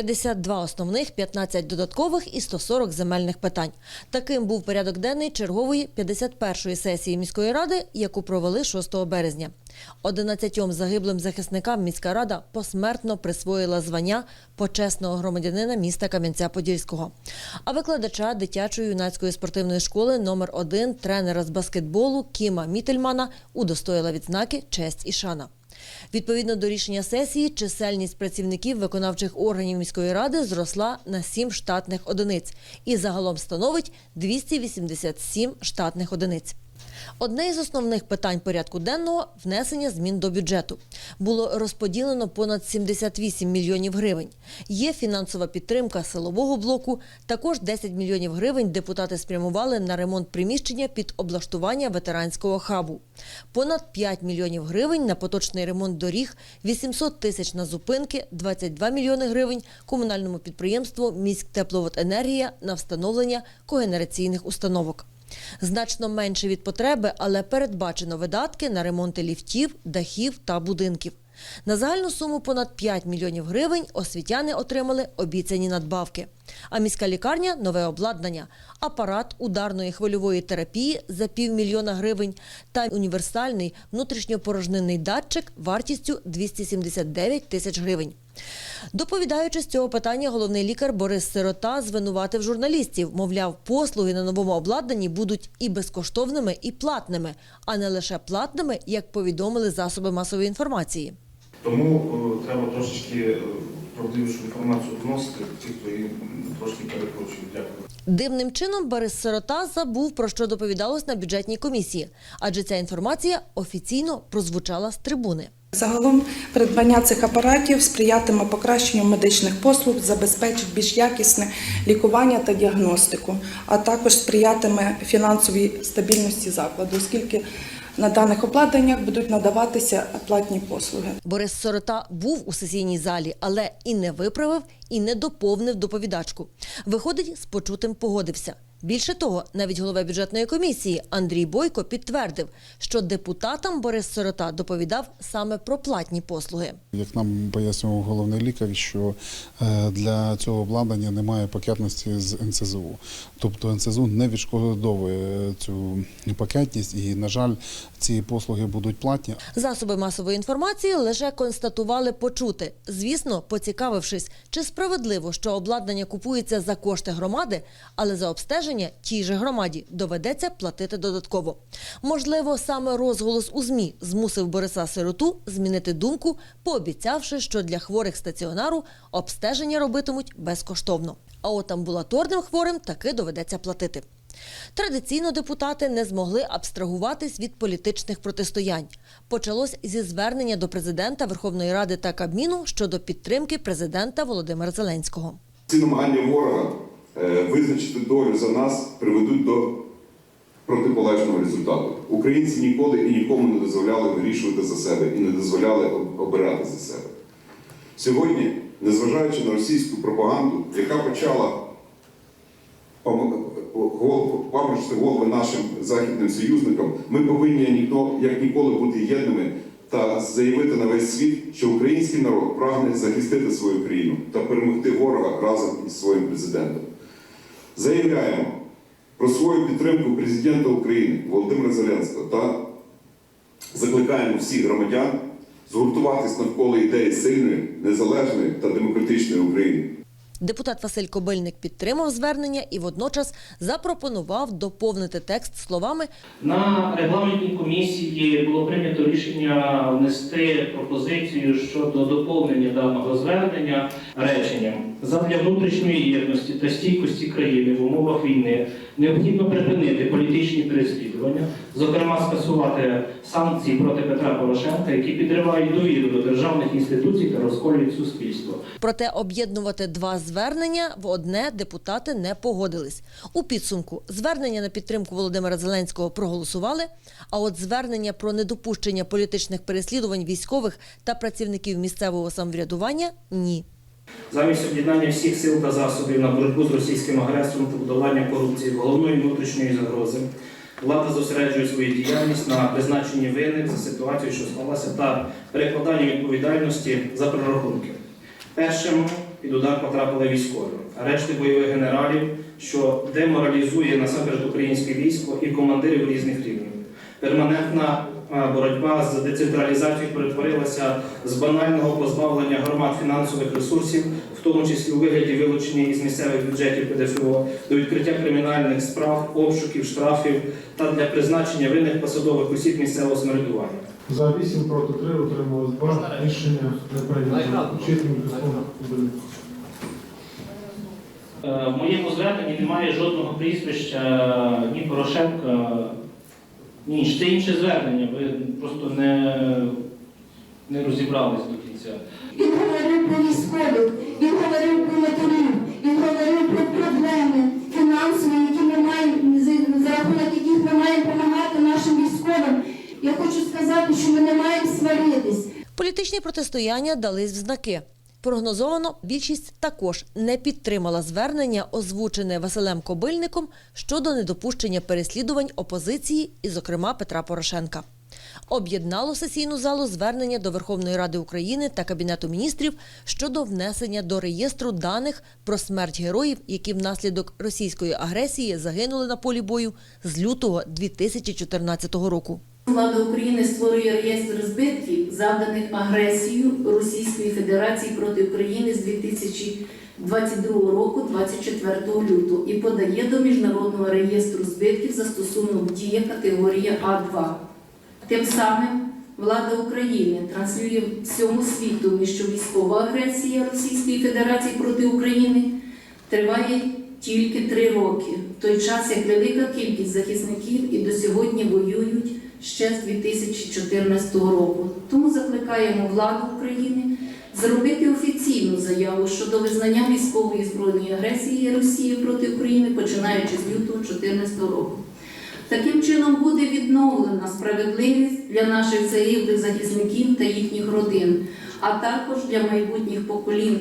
52 основних, 15 додаткових і 140 земельних питань. Таким був порядок денний чергової 51-ї сесії міської ради, яку провели 6 березня. 11 загиблим захисникам міська рада посмертно присвоїла звання почесного громадянина міста Кам'янця-Подільського. А викладача дитячої юнацької спортивної школи номер 1 тренера з баскетболу Кіма Мітельмана удостоїла відзнаки честь і шана. Відповідно до рішення сесії, чисельність працівників виконавчих органів міської ради зросла на 7 штатних одиниць і загалом становить 287 штатних одиниць. Одне із основних питань порядку денного внесення змін до бюджету. Було розподілено понад 78 мільйонів гривень. Є фінансова підтримка силового блоку. Також 10 мільйонів гривень депутати спрямували на ремонт приміщення під облаштування ветеранського хабу. Понад 5 мільйонів гривень на поточний ремонт доріг, 800 тисяч на зупинки, 22 мільйони гривень комунальному підприємству «Міськтепловоденергія» на встановлення когенераційних установок. Значно менше від потреби, але передбачено видатки на ремонти ліфтів, дахів та будинків. На загальну суму понад 5 мільйонів гривень освітяни отримали обіцяні надбавки. А міська лікарня нове обладнання, апарат ударної хвильової терапії за півмільйона гривень та універсальний внутрішньопорожнинний датчик вартістю 279 тисяч гривень. Доповідаючи з цього питання, головний лікар Борис Сирота звинуватив журналістів. Мовляв, послуги на новому обладнанні будуть і безкоштовними, і платними, а не лише платними, як повідомили засоби масової інформації. Тому е, треба трошечки е, правдивішу інформацію вносити, ті, хто її трошки перекручують. Дякую. Дивним чином Борис Сирота забув про що доповідалось на бюджетній комісії, адже ця інформація офіційно прозвучала з трибуни. Загалом придбання цих апаратів сприятиме покращенню медичних послуг, забезпечить більш якісне лікування та діагностику, а також сприятиме фінансовій стабільності закладу, оскільки на даних обладнаннях будуть надаватися платні послуги. Борис Сорота був у сесійній залі, але і не виправив, і не доповнив доповідачку. Виходить, з почутим погодився. Більше того, навіть голова бюджетної комісії Андрій Бойко підтвердив, що депутатам Борис Сорота доповідав саме про платні послуги. Як нам пояснював головний лікар, що е, для цього обладнання немає пакетності з НСЗУ. Тобто НСЗУ не відшкодовує цю пакетність, і, на жаль, ці послуги будуть платні. Засоби масової інформації лише констатували почути. Звісно, поцікавившись, чи справедливо, що обладнання купується за кошти громади, але за обстеження тій же громаді доведеться платити додатково. Можливо, саме розголос у ЗМІ змусив Бориса Сироту змінити думку, пообіцявши, що для хворих стаціонару обстеження робитимуть безкоштовно. А от амбулаторним хворим таки доведеться платити. Традиційно депутати не змогли абстрагуватись від політичних протистоянь. Почалось зі звернення до президента Верховної Ради та Кабміну щодо підтримки президента Володимира Зеленського. Ці намагання ворога визначити долю за нас приведуть до протиполежного результату. Українці ніколи і нікому не дозволяли вирішувати за себе і не дозволяли обирати за себе. Сьогодні, незважаючи на російську пропаганду, яка почала паморочити голови нашим західним союзникам, ми повинні як ніколи бути єдними та заявити на весь світ, що український народ прагне захистити свою країну та перемогти ворога разом із своїм президентом. Заявляємо про свою підтримку президента України Володимира Зеленського та закликаємо всіх громадян згуртуватись навколо ідеї сильної, незалежної та демократичної України. Депутат Василь Кобильник підтримав звернення і водночас запропонував доповнити текст словами На регламентній комісії було прийнято рішення внести пропозицію щодо доповнення даного звернення реченням. Задля внутрішньої єдності та стійкості країни в умовах війни необхідно припинити політичні переслідування, зокрема скасувати санкції проти Петра Порошенка, які підривають довіру до державних інституцій та розколюють суспільство. Проте об'єднувати два звернення в одне депутати не погодились. У підсумку звернення на підтримку Володимира Зеленського проголосували. А от звернення про недопущення політичних переслідувань військових та працівників місцевого самоврядування ні. Замість об'єднання всіх сил та засобів на боротьбу з російським агресором та подолання корупції головної внутрішньої загрози, влада зосереджує свою діяльність на призначенні винних за ситуацію, що склалася, та перекладанні відповідальності за прорахунки. Першим під удар потрапили військові, решти бойових генералів, що деморалізує насамперед українське військо і командирів різних рівнів. Перманентна боротьба з децентралізацією перетворилася з банального позбавлення громад фінансових ресурсів, в тому числі у вигляді вилучення із місцевих бюджетів ПДФО, до відкриття кримінальних справ, обшуків, штрафів та для призначення винних посадових осіб місцевого самоврядування. За 8 проти 3 утрималось 2. Рішення не прийнято. Включити мікрофон. Кубилюк. Е, В моєму зверненні немає жодного прізвища е, ні Порошенка, ні інше. Це інше звернення. Ви просто не, не розібрались до кінця. Він говорив про військових, він говорив про матерів, Політичні протистояння дались в знаки. Прогнозовано, більшість також не підтримала звернення, озвучене Василем Кобильником щодо недопущення переслідувань опозиції і, зокрема, Петра Порошенка. Об'єднало сесійну залу звернення до Верховної Ради України та Кабінету міністрів щодо внесення до реєстру даних про смерть героїв, які внаслідок російської агресії загинули на полі бою з лютого 2014 року. Влада України створює реєстр збитків, завданих агресією Російської Федерації проти України з 2022 року, 24 лютого, і подає до Міжнародного реєстру збитків застосунок дія категорія А2. Тим самим влада України транслює всьому світу, що військова агресія Російської Федерації проти України триває тільки три роки, в той час як велика кількість захисників і до сьогодні воюють ще з 2014 року. Тому закликаємо владу України зробити офіційну заяву щодо визнання військової збройної агресії Росії проти України, починаючи з лютого 2014 року. Таким чином буде відновлена справедливість для наших загиблих захисників та їхніх родин, а також для майбутніх поколінь,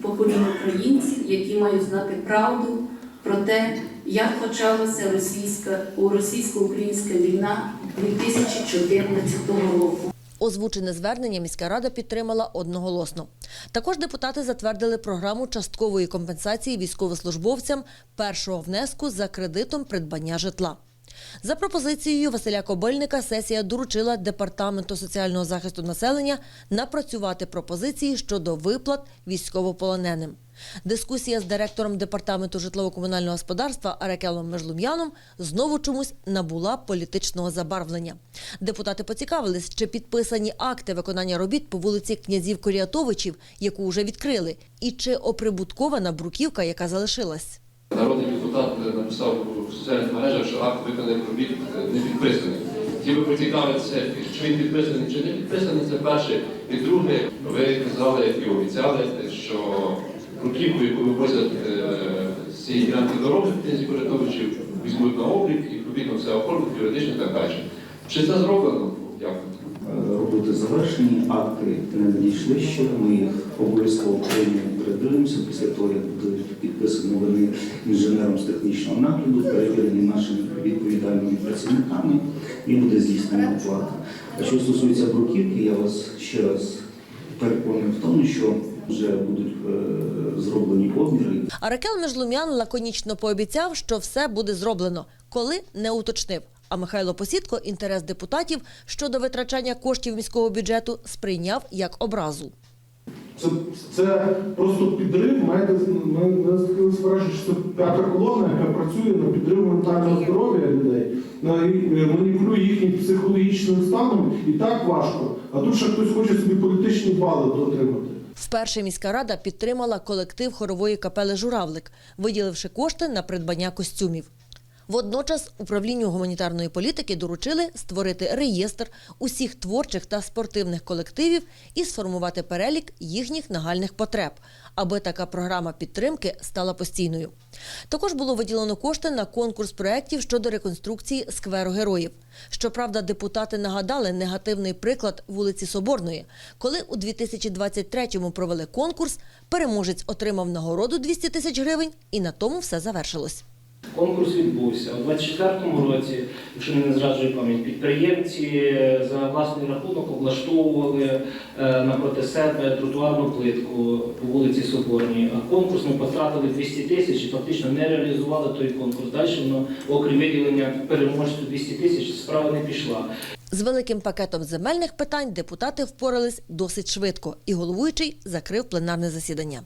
поколінь українців, які мають знати правду про те, як почалася російська російсько-українська війна 2014 року. Озвучене звернення міська рада підтримала одноголосно. Також депутати затвердили програму часткової компенсації військовослужбовцям першого внеску за кредитом придбання житла. За пропозицією Василя Кобильника сесія доручила департаменту соціального захисту населення напрацювати пропозиції щодо виплат військовополоненим. Дискусія з директором департаменту житлово-комунального господарства Арекелом Межлум'яном знову чомусь набула політичного забарвлення. Депутати поцікавились, чи підписані акти виконання робіт по вулиці князів Коріатовичів, яку вже відкрили, і чи оприбуткована бруківка, яка залишилась. Народний написав у соціальних мережах, що акт виконаних робіт не підписаний. Ті ви поцікавитися, чи він підписаний, чи не підписаний, це перше. І друге, ви казали і обіцяли, що руківку, яку вивозять е, з цієї ділянки дороги, Корятовичів, візьмуть на облік і відповідно все оформлять юридично і так далі. Чи це зроблено? Дякую. Завершені, акти не надійшли ще. Ми їх обов'язково приймемо, передивимося після того, як будуть підписані вони інженером з технічного нагляду, перевірені нашими відповідальними працівниками і буде здійснена оплата. А що стосується бруківки, я вас ще раз переконую в тому, що вже будуть е, зроблені обміри. Аракел Межлум'ян лаконічно пообіцяв, що все буде зроблено, коли не уточнив. А Михайло Посідко інтерес депутатів щодо витрачання коштів міського бюджету сприйняв як образу. Це, це просто підрив. Маєте ми що це п'ята колона, яка працює на підрив ментального здоров'я людей, на е, маніпулює їхнім психологічним станом, і так важко. А тут ще хтось хоче собі політичні бали отримати. Вперше міська рада підтримала колектив хорової капели Журавлик, виділивши кошти на придбання костюмів. Водночас управлінню гуманітарної політики доручили створити реєстр усіх творчих та спортивних колективів і сформувати перелік їхніх нагальних потреб, аби така програма підтримки стала постійною. Також було виділено кошти на конкурс проєктів щодо реконструкції скверу героїв. Щоправда, депутати нагадали негативний приклад вулиці Соборної, коли у 2023-му провели конкурс, переможець отримав нагороду 200 тисяч гривень, і на тому все завершилось. Конкурс відбувся у 24-му році, якщо не зраджує пам'ять, підприємці за власний рахунок облаштовували е, напроти себе тротуарну плитку по вулиці Соборній. А конкурс ми потратили 200 тисяч і фактично не реалізували той конкурс. Далі воно, окрім виділення переможцю 200 тисяч, справа не пішла. З великим пакетом земельних питань депутати впорались досить швидко, і головуючий закрив пленарне засідання.